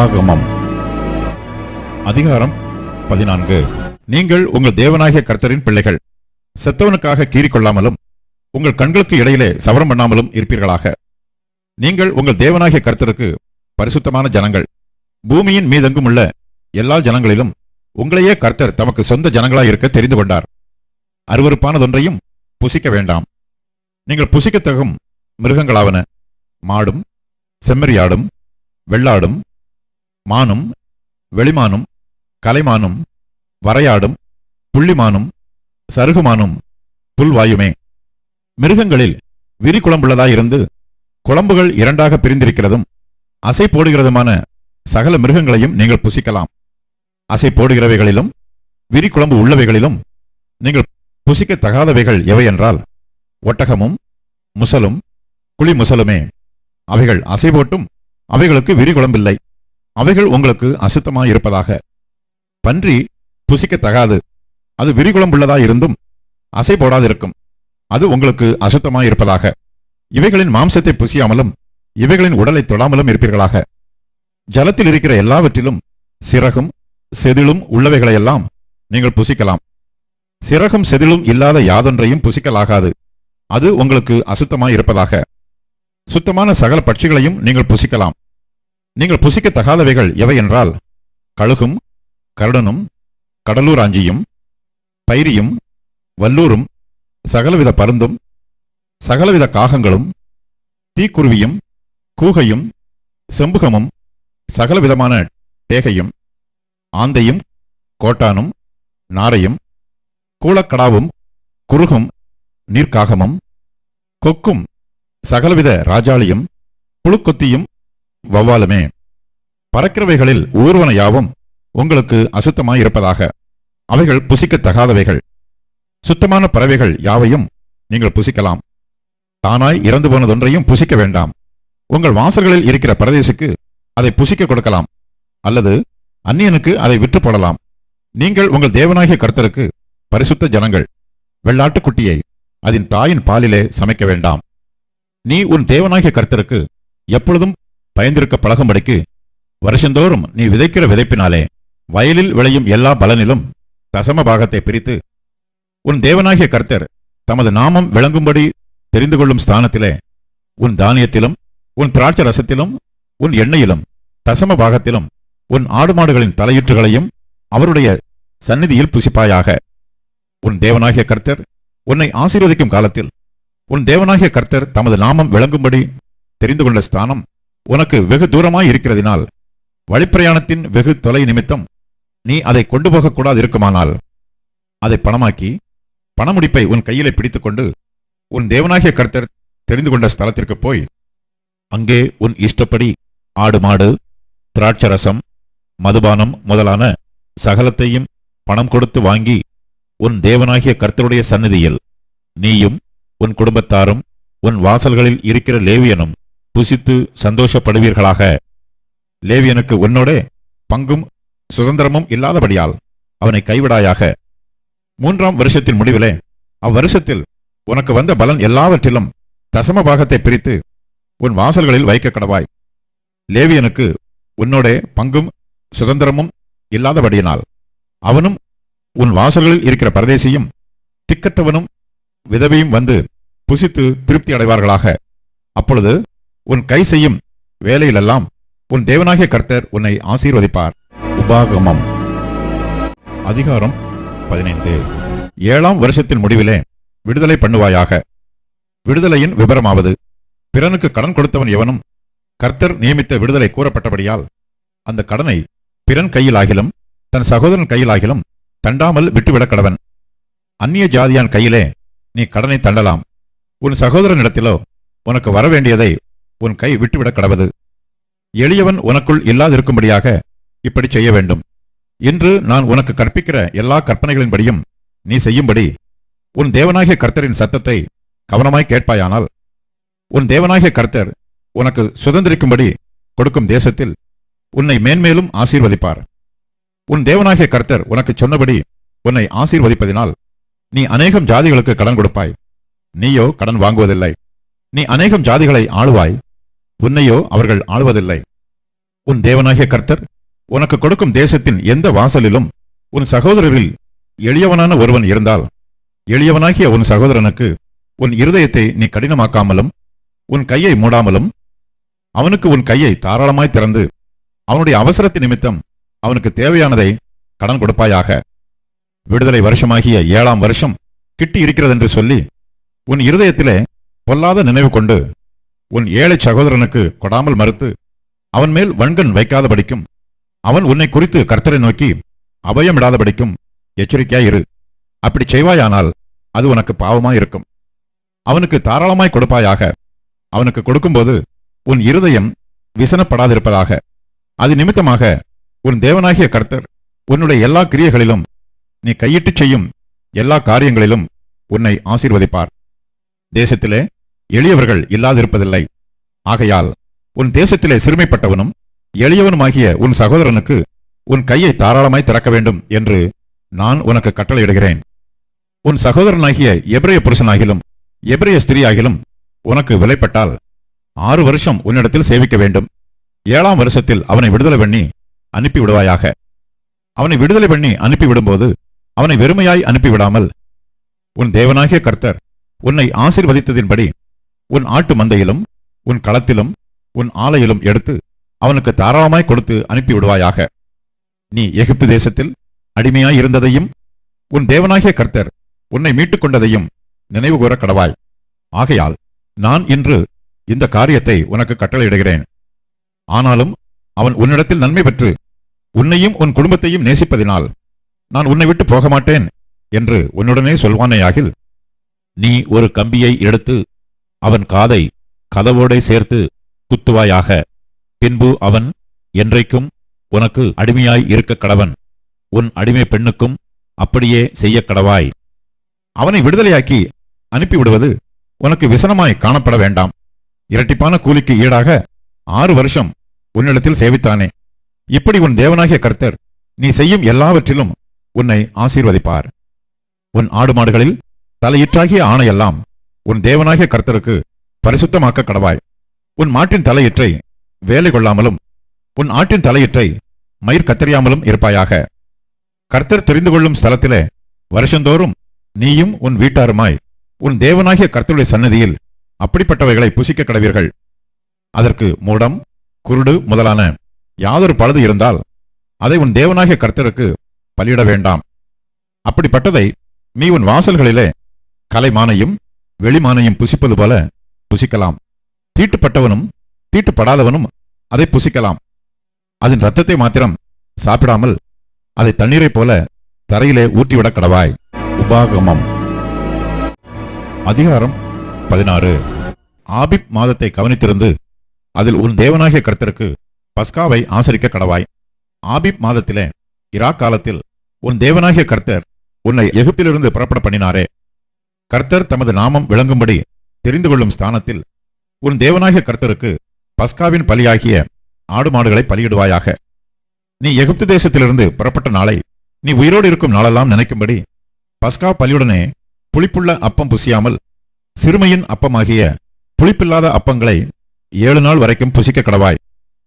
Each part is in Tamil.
உபாகமம் அதிகாரம் பதினான்கு. நீங்கள் உங்கள் தேவனாகிய கர்த்தரின் பிள்ளைகள். செத்தவனுக்காக கீறிக்கொள்ளாமலும் உங்கள் கண்களுக்கு இடையிலே சவரம் பண்ணாமலும் இருப்பீர்களாக. நீங்கள் உங்கள் தேவனாகிய கர்த்தருக்கு பரிசுத்தமான ஜனங்கள். பூமியின் மீதெங்கும் உள்ள எல்லா ஜனங்களிலும் உங்களையே கர்த்தர் தமக்கு சொந்த ஜனங்களாய் இருக்க தெரிந்து கொண்டார். அருவறுப்பானதொன்றையும் புசிக்க வேண்டாம். நீங்கள் புசிக்கத்தகும் மிருகங்களாவன மாடும் செம்மறியாடும் வெள்ளாடும் மானும் வெளிமானும் கலைமானும் வரையாடும் புள்ளிமானும் சருகுமானும் புல்வாயுமே. மிருகங்களில் விரிகுளம்புள்ளதாயிருந்து குழம்புகள் இரண்டாக பிரிந்திருக்கிறதும் அசை போடுகிறதுமான சகல மிருகங்களையும் நீங்கள் புசிக்கலாம். அசை போடுகிறவைகளிலும் விரிகுழம்பு உள்ளவைகளிலும் நீங்கள் புசிக்க தகாதவைகள் எவையென்றால் ஒட்டகமும் முசலும் குழி முசலுமே அவைகள் அசை போட்டும் அவைகளுக்கு விரிகுழம்பில்லை அவைகள் உங்களுக்கு அசுத்தமாயிருப்பதாக பன்றி புசிக்கத்தகாது அது விரிகுழம்புள்ளதாயிருந்தும் அசை போடாதிருக்கும். அது உங்களுக்கு அசுத்தமாயிருப்பதாக இவைகளின் மாம்சத்தை புசியாமலும் இவைகளின் உடலை தொடாமலும் இருப்பீர்களாக. ஜலத்தில் இருக்கிற எல்லாவற்றிலும் சிறகும் செதிலும் உள்ளவைகளையெல்லாம் நீங்கள் புசிக்கலாம். சிறகும் செதிலும் இல்லாத யாதொன்றையும் புசிக்கலாகாது. அது உங்களுக்கு அசுத்தமாயிருப்பதாக சுத்தமான சகல பட்சிகளையும் நீங்கள் புசிக்கலாம். நீங்கள் புசிக்கத்தகாதவைகள் எவை என்றால் கழுகும் கருடனும் கடலூராஞ்சியும் பைரியும் வல்லூரும் சகலவித பருந்தும் சகலவித காகங்களும் தீக்குருவியும் கூகையும் செம்புகமும் சகலவிதமான டேகையும் ஆந்தையும் கோட்டானும் நாரையும் கூலக்கடாவும் குருகும் நீர்க்காகமும் கொக்கும் சகலவித ராஜாளியும் புழுக்கொத்தியும் வவ்வாலுமே பறக்கிறவைகளில் ஊர்வன யாவும் உங்களுக்கு அசுத்தமாயிருப்பதாக. அவைகள் புசிக்கத்தகாதவைகள். சுத்தமான பறவைகள் யாவையும் நீங்கள் புசிக்கலாம். தானாய் இறந்து போனதொன்றையும் புசிக்க வேண்டாம். உங்கள் வாசல்களில் இருக்கிற பரதேசுக்கு அதை புசிக்க கொடுக்கலாம். அல்லது அந்நியனுக்கு அதை விற்று போடலாம். நீங்கள் உங்கள் தேவனாகிய கர்த்தருக்கு பரிசுத்த ஜனங்கள். வெள்ளாட்டுக்குட்டியை அதன் தாயின் பாலிலே சமைக்க வேண்டாம். நீ உன் தேவனாகிய கர்த்தருக்கு எப்பொழுதும் பயந்திருக்க பழகும்படிக்கு வருஷந்தோறும் நீ விதைக்கிற விதைப்பினாலே வயலில் விளையும் எல்லா பலனிலும் தசம பாகத்தை பிரித்து உன் தேவனாகிய கர்த்தர் தமது நாமம் விளங்கும்படி தெரிந்து கொள்ளும் ஸ்தானத்திலே உன் தானியத்திலும் உன் திராட்சை ரசத்திலும் உன் எண்ணெயிலும் தசம பாகத்திலும் உன் ஆடு மாடுகளின் தலையீற்றுகளையும் அவருடைய சந்நிதியில் புசிப்பாயாக. உன் தேவனாகிய கர்த்தர் உன்னை ஆசீர்வதிக்கும் காலத்தில் உன் தேவனாகிய கர்த்தர் தமது நாமம் விளங்கும்படி தெரிந்து கொண்ட ஸ்தானம் உனக்கு வெகு தூரமாய் இருக்கிறதினால் வழிப்பிரயாணத்தின் வெகு தொலை நிமித்தம் நீ அதை கொண்டு போகக்கூடாது இருக்குமானால் அதை பணமாக்கி பணமுடிப்பை உன் கையிலே பிடித்துக்கொண்டு உன் தேவனாகிய கர்த்தர் தெரிந்து கொண்ட ஸ்தலத்திற்கு போய் அங்கே உன் இஷ்டப்படி ஆடு மாடு திராட்சரசம் மதுபானம் முதலான சகலத்தையும் பணம் கொடுத்து வாங்கி உன் தேவனாகிய கர்த்தருடைய சந்நிதியில் நீயும் உன் குடும்பத்தாரும் உன் வாசல்களில் இருக்கிற லேவியனும் புசித்து சந்தோஷப்படுவீர்களாக. லேவியனுக்கு உன்னோடே பங்கும் சுதந்திரமும் இல்லாதபடியால் அவனை கைவிடாயாக. மூன்றாம் வருஷத்தின் முடிவிலே அவ்வருஷத்தில் உனக்கு வந்த பலன் எல்லாவற்றிலும் தசம பாகத்தை பிரித்து உன் வாசல்களில் வைக்க கடவாய். லேவியனுக்கு உன்னோடே பங்கும் சுதந்திரமும் இல்லாதபடியினால் அவனும் உன் வாசல்களில் இருக்கிற பரதேசியும் திக்கற்றவனும் விதவையும் வந்து புசித்து திருப்தி அடைவார்களாக. அப்பொழுது உன் கை செய்யும் வேலையிலெல்லாம் உன் தேவனாகிய கர்த்தர் உன்னை ஆசீர்வதிப்பார். உபாகமம். அதிகாரம் பதினைந்து. ஏழாம் வருஷத்தின் முடிவிலே விடுதலை பண்ணுவாயாக. விடுதலையின் விபரமாவது பிறனுக்கு கடன் கொடுத்தவன் எவனும் கர்த்தர் நியமித்த விடுதலை கூறப்பட்டபடியால் அந்த கடனை பிறன் கையிலாகிலும் தன் சகோதரன் கையிலாகிலும் தண்டாமல் விட்டுவிடக் கடவன். அந்நிய ஜாதியான் கையிலே நீ கடனை தண்டலாம். உன் சகோதரனிடத்திலோ உனக்கு வரவேண்டியதை உன் கை விட்டுவிடக் கடவது. எளியவன் உனக்குள் இல்லாதிருக்கும்படியாக இப்படி செய்ய வேண்டும். இன்று நான் உனக்கு கற்பிக்கிற எல்லா கற்பனைகளின்படியும் நீ செய்யும்படி உன் தேவனாகிய கர்த்தரின் சத்தத்தை கவனமாய் கேட்பாயானால் உன் தேவனாகிய கர்த்தர் உனக்கு சுதந்திரிக்கும்படி கொடுக்கும் தேசத்தில் உன்னை மேன்மேலும் ஆசீர்வதிப்பார். உன் தேவனாகிய கர்த்தர் உனக்கு சொன்னபடி உன்னை ஆசீர்வதிப்பதினால் நீ அநேகம் ஜாதிகளுக்கு கடன் கொடுப்பாய். நீயோ கடன் வாங்குவதில்லை. நீ அநேகம் ஜாதிகளை ஆளுவாய். உன்னையோ அவர்கள் ஆளுவதில்லை. உன் தேவனாகிய கர்த்தர் உனக்கு கொடுக்கும் தேசத்தின் எந்த வாசலிலும் உன் சகோதரரில் எளியவனான ஒருவன் இருந்தால் எளியவனாகிய உன் சகோதரனுக்கு உன் இருதயத்தை நீ கடினமாக்காமலும் உன் கையை மூடாமலும் அவனுக்கு உன் கையை தாராளமாய் திறந்து அவனுடைய அவசரத்தின் நிமித்தம் அவனுக்கு தேவையானதை கடன் கொடுப்பாயாக. விடுதலை வருஷமாகிய ஏழாம் வருஷம் கிட்டி இருக்கிறதென்று சொல்லி உன் இருதயத்திலே பொல்லாத நினைவு கொண்டு உன் ஏழை சகோதரனுக்கு கொடாமல் மறுத்து அவன் மேல் வன்கண் வைக்காதபடிக்கும் அவன் உன்னை குறித்து கர்த்தரை நோக்கி அபயமிடாதபடிக்கும் எச்சரிக்கையாயிரு அப்படி செய்வாயானால் அது உனக்கு பாவமாயிருக்கும் அவனுக்கு தாராளமாய் கொடுப்பாயாக. அவனுக்கு கொடுக்கும்போது உன் இருதயம் விசனப்படாதிருப்பதாக. அது நிமித்தமாக உன் தேவனாகிய கர்த்தர் உன்னுடைய எல்லா கிரியைகளிலும் நீ கையிட்டுச் செய்யும் எல்லா காரியங்களிலும் உன்னை ஆசீர்வதிப்பார். தேசத்திலே எளியவர்கள் இல்லாதிருப்பதில்லை. ஆகையால் உன் தேசத்திலே சிறுமைப்பட்டவனும் எளியவனுமாகிய உன் சகோதரனுக்கு உன் கையை தாராளமாய் திறக்க வேண்டும் என்று நான் உனக்கு கட்டளையிடுகிறேன். உன் சகோதரனாகிய எபிரேய புருஷனாகிலும் எபிரேய ஸ்திரியாகிலும் உனக்கு விலைப்பட்டால் ஆறு வருஷம் உன்னிடத்தில் சேவிக்க வேண்டும். ஏழாம் வருஷத்தில் அவனை விடுதலை பண்ணி அனுப்பி விடுவாயாக அவனை விடுதலை பண்ணி அனுப்பிவிடும்போது அவனை வெறுமையாய் அனுப்பிவிடாமல் உன் தேவனாகிய கர்த்தர் உன்னை ஆசீர்வதித்ததின்படி உன் ஆட்டு மந்தையிலும் உன் களத்திலும் உன் ஆலையிலும் எடுத்து அவனுக்கு தாராளமாய் கொடுத்து அனுப்பிவிடுவாயாக. நீ எகிப்து தேசத்தில் அடிமையாய் இருந்ததையும் உன் தேவனாகிய கர்த்தர் உன்னை மீட்டுக் கொண்டதையும் நினைவு கூற கடவாய். ஆகையால் நான் இன்று இந்த காரியத்தை உனக்கு கட்டளையிடுகிறேன். ஆனாலும் அவன் உன்னிடத்தில் நன்மை பெற்று உன்னையும் உன் குடும்பத்தையும் நேசிப்பதினால் நான் உன்னை விட்டு போக மாட்டேன் என்று உன்னுடனே சொல்வானேயாகில் நீ ஒரு கம்பியை எடுத்து அவன் காதை கதவோடே சேர்த்து குத்துவாயாக. பின்பு அவன் என்றைக்கும் உனக்கு அடிமையாய் இருக்க கடவன். உன் அடிமை பெண்ணுக்கும் அப்படியே செய்ய கடவாய். அவனை விடுதலையாக்கி அனுப்பிவிடுவது உனக்கு விசனமாய் காணப்பட வேண்டாம். இரட்டிப்பான கூலிக்கு ஈடாக ஆறு வருஷம் உன்னிடத்தில் சேவித்தானே. இப்படி உன் தேவனாகிய கர்த்தர் நீ செய்யும் எல்லாவற்றிலும் உன்னை ஆசீர்வதிப்பார். உன் ஆடு மாடுகளில் தலையிற்றாகிய ஆணையெல்லாம் உன் தேவனாகிய கர்த்தருக்கு பரிசுத்தமாக்க கடவாய். உன் மாட்டின் தலையிற்றை வேலை கொள்ளாமலும் உன் ஆட்டின் தலையிற்றை மயிர் கத்தறியாமலும் இருப்பாயாக. கர்த்தர் தெரிந்து கொள்ளும் ஸ்தலத்திலே வருஷந்தோறும் நீயும் உன் வீட்டாருமாய் உன் தேவனாகிய கர்த்தருடைய சன்னதியில் அப்படிப்பட்டவைகளை புசிக்க கடவீர்கள். அதற்கு மூடம் குருடு முதலான யாதொரு பழுது இருந்தால் அதை உன் தேவனாகிய கர்த்தருக்கு பலியிட வேண்டாம். அப்படிப்பட்டதை நீ உன் வாசல்களிலே கலைமானையும் வெளிமானையும் புசிப்பது போல புசிக்கலாம். தீட்டுப்பட்டவனும் தீட்டுப்படாதவனும் அதை புசிக்கலாம். அதன் இரத்தத்தை மாத்திரம் சாப்பிடாமல் அதை தண்ணீரைப் போல தரையிலே ஊற்றிவிடக் கடவாய். உபாகமம். அதிகாரம் பதினாறு. ஆபிப் மாதத்தை கவனித்திருந்து அதில் உன் தேவனாகிய கர்த்தருக்கு பஸ்காவை ஆசரிக்க கடவாய். ஆபிப் மாதத்திலே இரா காலத்தில் உன் தேவனாகிய கர்த்தர் உன்னை எகிப்திலிருந்து புறப்பட பண்ணினாரே. கர்த்தர் தமது நாமம் விளங்கும்படி தெரிந்து கொள்ளும் ஸ்தானத்தில் உன் தேவனாகிய கர்த்தருக்கு பஸ்காவின் பலியாகிய ஆடு மாடுகளை பலியிடுவாயாக. நீ எகிப்து தேசத்திலிருந்து புறப்பட்ட நாளை நீ உயிரோடு இருக்கும் நாளெல்லாம் நினைக்கும்படி பஸ்கா பலியுடனே புளிப்புள்ள அப்பம் புசியாமல் சிறுமையின் அப்பமாகிய புளிப்பில்லாத அப்பங்களை ஏழு நாள் வரைக்கும் புசிக்க கடவாய்.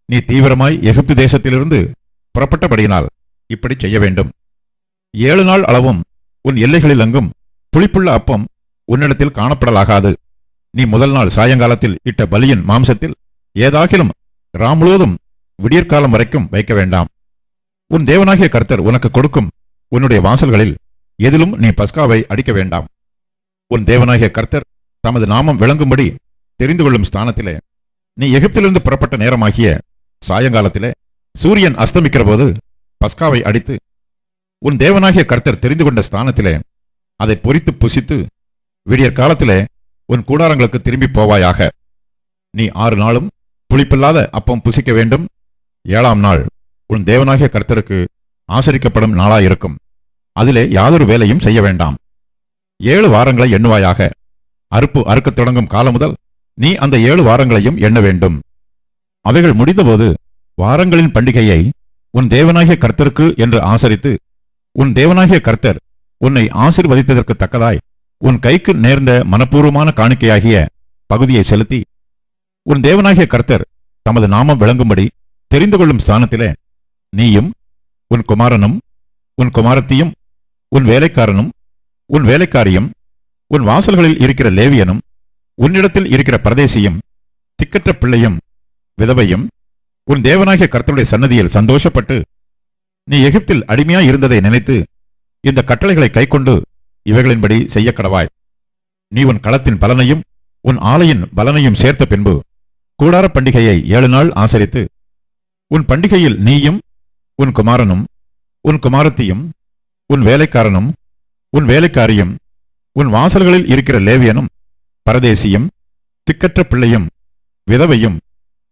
நீ தீவிரமாய் எகிப்து தேசத்திலிருந்து புறப்பட்டபடியினால் இப்படி செய்ய வேண்டும். ஏழு நாள் அளவும் உன் எல்லைகளில் அங்கும் புளிப்புள்ள அப்பம் உன்னிடத்தில் காணப்படலாகாது. நீ முதல் நாள் சாயங்காலத்தில் இட்ட பலியின் மாம்சத்தில் ஏதாகிலும் ராமுழுவதும் விடியற்காலம் வரைக்கும் வைக்க வேண்டாம். உன் தேவனாகிய கர்த்தர் உனக்கு கொடுக்கும் உன்னுடைய வாசல்களில் எதிலும் நீ பஸ்காவை அடிக்க வேண்டாம். உன் தேவனாகிய கர்த்தர் தமது நாமம் விளங்கும்படி தெரிந்து கொள்ளும் ஸ்தானத்திலே நீ எகிப்திலிருந்து புறப்பட்ட நேரமாகிய சாயங்காலத்திலே சூரியன் அஸ்தமிக்கிற போது பஸ்காவை அடித்து உன் தேவனாகிய கர்த்தர் தெரிந்து கொண்ட ஸ்தானத்திலே அதை பொறித்து புசித்து விடியற் காலத்திலே உன் கூடாரங்களுக்கு திரும்பி போவாயாக. நீ ஆறு நாளும் புளிப்பில்லாத அப்பம் புசிக்க வேண்டும். ஏழாம் நாள் உன் தேவனாகிய கர்த்தருக்கு ஆசரிக்கப்படும் நாளாயிருக்கும் அதிலே யாதொரு வேலையும் செய்ய வேண்டாம். ஏழு வாரங்களை எண்ணுவாயாக. அறுப்பு அறுக்கத் தொடங்கும் காலம் முதல் நீ அந்த ஏழு வாரங்களையும் எண்ண வேண்டும். அவைகள் முடிந்தபோது வாரங்களின் பண்டிகையை உன் தேவனாகிய கர்த்தருக்கு என்று ஆசரித்து உன் தேவனாகிய கர்த்தர் உன்னை ஆசிர்வதித்ததற்கு தக்கதாய் உன் கைக்கு நேர்ந்த மனப்பூர்வமான காணிக்கையாகிய பகுதியை செலுத்தி உன் தேவனாகிய கர்த்தர் தமது நாமம் விளங்கும்படி தெரிந்து கொள்ளும் ஸ்தானத்திலே நீயும் உன் குமாரனும் உன் குமாரத்தியும் உன் வேலைக்காரனும் உன் வேலைக்காரியும் உன் வாசல்களில் இருக்கிற லேவியனும் உன்னிடத்தில் இருக்கிற பிரதேசியும் திக்கற்ற பிள்ளையும் விதவையும் உன் தேவனாகிய கர்த்தருடைய சன்னதியில் சந்தோஷப்பட்டு நீ எகிப்தில் அடிமையாய் இருந்ததை நினைத்து இந்த கட்டளைகளை கைக்கொண்டு இவைகளின்படி செய்ய கடவாய் நீ உன் களத்தின் பலனையும் உன் ஆலையின் பலனையும் சேர்த்த பின்பு கூடார பண்டிகையை ஏழு நாள் ஆசரித்து உன் பண்டிகையில் நீயும் உன் குமாரனும் உன் குமாரத்தியும் உன் வேலைக்காரனும் உன் வேலைக்காரியும் உன் வாசல்களில் இருக்கிற லேவியனும் பரதேசியும் திக்கற்ற பிள்ளையும் விதவையும்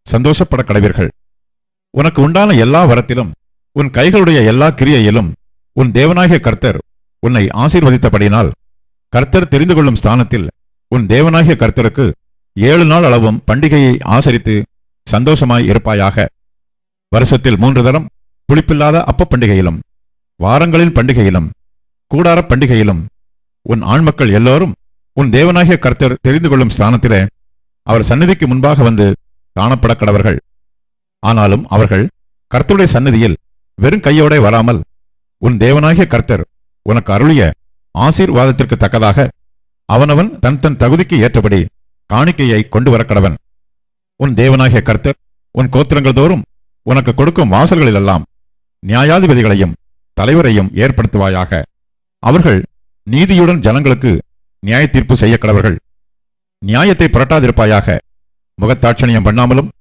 சந்தோஷப்பட கடவீர்கள். உனக்கு உண்டான எல்லா வரத்திலும் உன் கைகளுடைய எல்லா கிரியையிலும் உன் தேவனாகிய கர்த்தர் உன்னை ஆசீர்வதித்தபடியினால் கர்த்தர் தெரிந்து கொள்ளும் ஸ்தானத்தில் உன் தேவனாகிய கர்த்தருக்கு ஏழு நாள் அளவும் பண்டிகையை ஆசரித்து சந்தோஷமாய் இருப்பாயாக. வருஷத்தில் மூன்று தரம் புளிப்பில்லாத அப்ப பண்டிகையிலும் வாரங்களின் பண்டிகையிலும் கூடாரப் பண்டிகையிலும் உன் ஆண்மக்கள் எல்லோரும் உன் தேவனாகிய கர்த்தர் தெரிந்து கொள்ளும் ஸ்தானத்திலே அவர் சந்நிதிக்கு முன்பாக வந்து காணப்பட கடவர்கள் ஆனாலும் அவர்கள் கர்த்தருடைய சந்நிதியில் வெறும் கையோட வராமல் உன் தேவனாகிய கர்த்தர் உனக்கு அருளிய ஆசீர்வாதத்திற்கு தக்கதாக அவனவன் தன் தன் தகுதிக்கு ஏற்றபடி காணிக்கையை கொண்டு வர கடவன் உன் தேவனாகிய கர்த்தர் உன் கோத்திரங்கள் தோறும் உனக்கு கொடுக்கும் வாசல்களிலெல்லாம் நியாயாதிபதிகளையும் தலைவரையும் ஏற்படுத்துவாயாக. அவர்கள் நீதியுடன் ஜனங்களுக்கு நியாய தீர்ப்பு செய்ய கடவர்கள் நியாயத்தை புரட்டாதிருப்பாயாக. முகத்தாட்சணியம் பண்ணாமலும்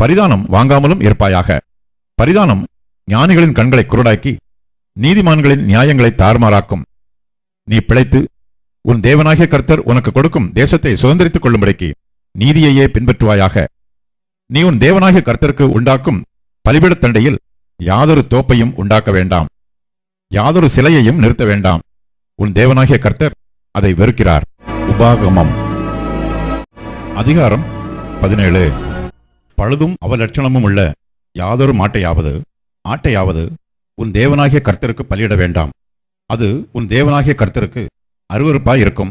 பரிதானம் வாங்காமலும் இருப்பாயாக. பரிதானம் ஞானிகளின் கண்களை குருடாக்கி நீதிமான்களின் நியாயங்களை தாறுமாறாக்கும். நீ பிழைத்து உன் தேவனாகிய கர்த்தர் உனக்கு கொடுக்கும் தேசத்தை சுதந்திரித்துக் கொள்ளும்படிக்கு நீதியையே பின்பற்றுவாயாக. நீ உன் தேவனாகிய கர்த்தருக்கு உண்டாக்கும் பலிபிடத்தண்டையில் யாதொரு தோப்பையும் உண்டாக்க வேண்டாம். யாதொரு சிலையையும் நிறுத்த வேண்டாம். உன் தேவனாகிய கர்த்தர் அதை வெறுக்கிறார். உபாகமம். அதிகாரம் பதினேழு. பழுதும் அவலட்சணமும் உள்ள யாதொரு மாட்டையாவது ஆட்டையாவது உன் தேவனாகிய கர்த்தருக்கு பலியிட வேண்டாம். அது உன் தேவனாகிய கர்த்தருக்கு அருவருப்பாய் இருக்கும்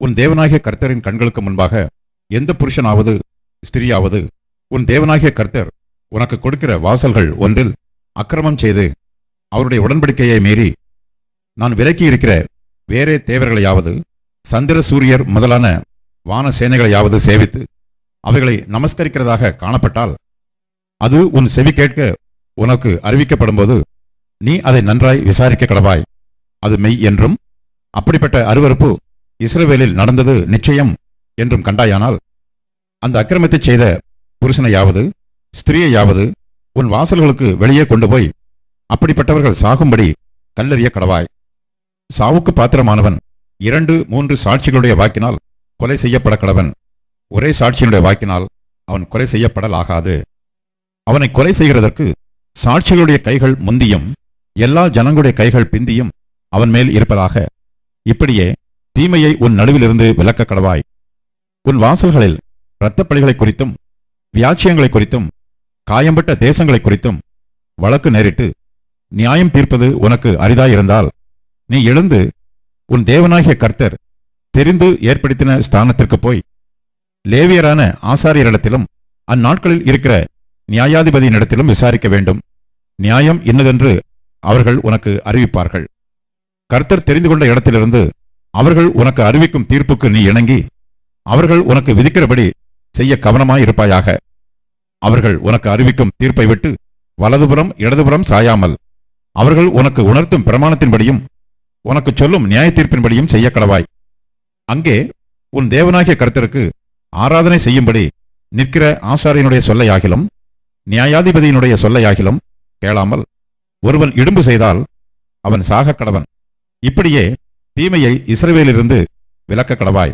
உன் தேவனாகிய கர்த்தரின் கண்களுக்கு முன்பாக எந்த புருஷனாவது ஸ்திரியாவது உன் தேவனாகிய கர்த்தர் உனக்கு கொடுக்கிற வாசல்கள் ஒன்றில் அக்கிரமம் செய்து அவருடைய உடன்படிக்கையை மீறி நான் விலக்கி இருக்கிற வேறே தேவர்களையாவது சந்திர சூரியர் முதலான வான சேனைகளையாவது சேவித்து அவைகளை நமஸ்கரிக்கிறதாக காணப்பட்டால் அது உன் செவி கேட்க உனக்கு அறிவிக்கப்படும்போது நீ அதை நன்றாய் விசாரிக்க கடவாய். அது மெய் என்றும் அப்படிப்பட்ட அருவருப்பு இஸ்ரவேலில் நடந்தது நிச்சயம் என்றும் கண்டாயானால் அந்த அக்கிரமத்தை செய்த புருஷனையாவது ஸ்திரீயையாவது உன் வாசல்களுக்கு வெளியே கொண்டு போய் அப்படிப்பட்டவர்கள் சாகும்படி கல்லறிய கடவாய். சாவுக்கு பாத்திரமானவன் இரண்டு மூன்று சாட்சிகளுடைய வாக்கினால் கொலை செய்யப்பட கடவன். ஒரே சாட்சியினுடைய வாக்கினால் அவன் கொலை செய்யப்படலாகாது. அவனை கொலை செய்கிறதற்கு சாட்சிகளுடைய கைகள் முந்தியும் எல்லா ஜனங்களுடைய கைகள் பிந்தியும் அவன் மேல் இருப்பதாக. இப்படியே தீமையை உன் நடுவிலிருந்து விலக்க கடவாய். உன் வாசல்களில் இரத்தப்பழிகளை குறித்தும் வியாச்சியங்களை குறித்தும் காயம்பட்ட தேசங்களை குறித்தும் வழக்கு நேரிட்டு நியாயம் தீர்ப்பது உனக்கு அரிதாயிருந்தால் நீ எழுந்து உன் தேவனாகிய கர்த்தர் தெரிந்து ஏற்படுத்தின ஸ்தானத்திற்கு போய் லேவியரான ஆசாரியரிடத்திலும் அந்நாட்களில் இருக்கிற நியாயாதிபதியினிடத்திலும் விசாரிக்க வேண்டும். நியாயம் இன்னதென்று அவர்கள் உனக்கு அறிவிப்பார்கள். கர்த்தர் தெரிந்து கொண்ட இடத்திலிருந்து அவர்கள் உனக்கு அறிவிக்கும் தீர்ப்புக்கு நீ இணங்கி அவர்கள் உனக்கு விதிக்கிறபடி செய்ய கவனமாயிருப்பாயாக. அவர்கள் உனக்கு அறிவிக்கும் தீர்ப்பை விட்டு வலதுபுறம் இடதுபுறம் சாயாமல் அவர்கள் உனக்கு உணர்த்தும் பிரமாணத்தின்படியும் உனக்கு சொல்லும் நியாய தீர்ப்பின்படியும் செய்ய கடவாய் அங்கே உன் தேவனாகிய கர்த்தருக்கு ஆராதனை செய்யும்படி நிற்கிற ஆசாரியனுடைய சொல்லையாகிலும் நியாயாதிபதியினுடைய சொல்லையாகிலும் கேளாமல் ஒருவன் இடும்பு செய்தால் அவன் சாக கடவன் இப்படியே தீமையை இஸ்ரவேலிலிருந்து விலக்க கடவாய்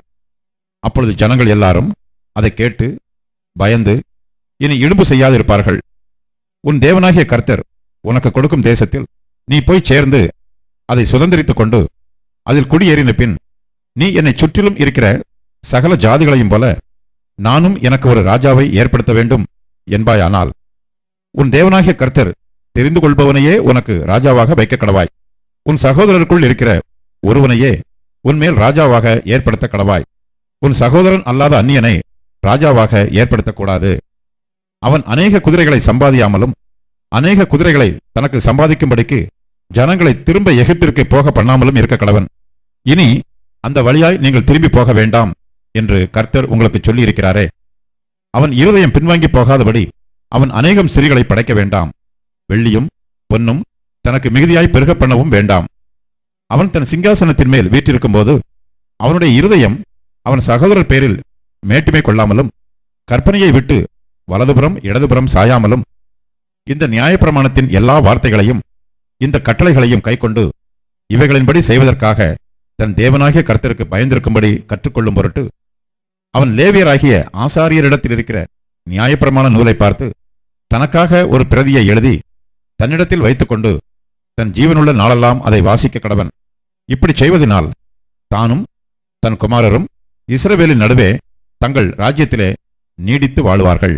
அப்பொழுது ஜனங்கள் எல்லாரும் அதை கேட்டு பயந்து இனி இடும்பு செய்யாதிருப்பார்கள். உன் தேவனாகிய கர்த்தர் உனக்கு கொடுக்கும் தேசத்தில் நீ போய் சேர்ந்து அதை சுதந்திரித்துக் கொண்டு அதில் குடியேறின பின் நீ என்னை சுற்றிலும் இருக்கிற சகல ஜாதிகளையும் போல நானும் எனக்கு ஒரு ராஜாவை ஏற்படுத்த வேண்டும் என்பாயானால் உன் தேவனாகிய கர்த்தர் தெரிந்து கொள்பவனையே உனக்கு ராஜாவாக வைக்க கடவாய் உன் சகோதரருக்குள் இருக்கிற ஒருவனையே உன்மேல் ராஜாவாக ஏற்படுத்த கடவாய் உன் சகோதரன் அல்லாத அந்நியனை ராஜாவாக ஏற்படுத்தக்கூடாது. அவன் அநேக குதிரைகளை சம்பாதியாமலும் அநேக குதிரைகளை தனக்கு சம்பாதிக்கும்படிக்கு ஜனங்களை திரும்ப எகிப்திற்கு போக பண்ணாமலும் இருக்க கடவன். இனி அந்த வழியாய் நீங்கள் திரும்பி போக வேண்டாம் என்று கர்த்தர் உங்களுக்கு சொல்லியிருக்கிறாரே. அவன் இருதயம் பின்வாங்கி போகாதபடி அவன் அநேகம் சிறிகளை படைக்க வேண்டாம். வெள்ளியும் பொன்னும் தனக்கு மிகுதியாய் பெருக பண்ணவும் வேண்டாம். அவன் தன் சிங்காசனத்தின் மேல் வீற்றிருக்கும்போது அவனுடைய இருதயம் அவன் சகோதரர் பேரில் மேட்டுமை கொள்ளாமலும் கற்பனையை விட்டு வலதுபுறம் இடதுபுறம் சாயாமலும் இந்த நியாயப்பிரமாணத்தின் எல்லா வார்த்தைகளையும் இந்த கட்டளைகளையும் கைக்கொண்டு இவைகளின்படி செய்வதற்காக தன் தேவனாகிய கர்த்தருக்கு பயந்திருக்கும்படி கற்றுக்கொள்ளும் பொருட்டு அவன் லேவியராகிய ஆசாரியரிடத்தில் இருக்கிற நியாயப்பிரமாண நூலை பார்த்து தனக்காக ஒரு பிரதியை எழுதி தன்னிடத்தில் வைத்துக்கொண்டு தன் ஜீவனுள்ள நாளெல்லாம் அதை வாசிக்க கடவன். இப்படி செய்வதனால் தானும் தன் குமாரரும் இஸ்ரவேலின் நடுவே தங்கள் ராஜ்யத்திலே நீடித்து வாழ்வார்கள்.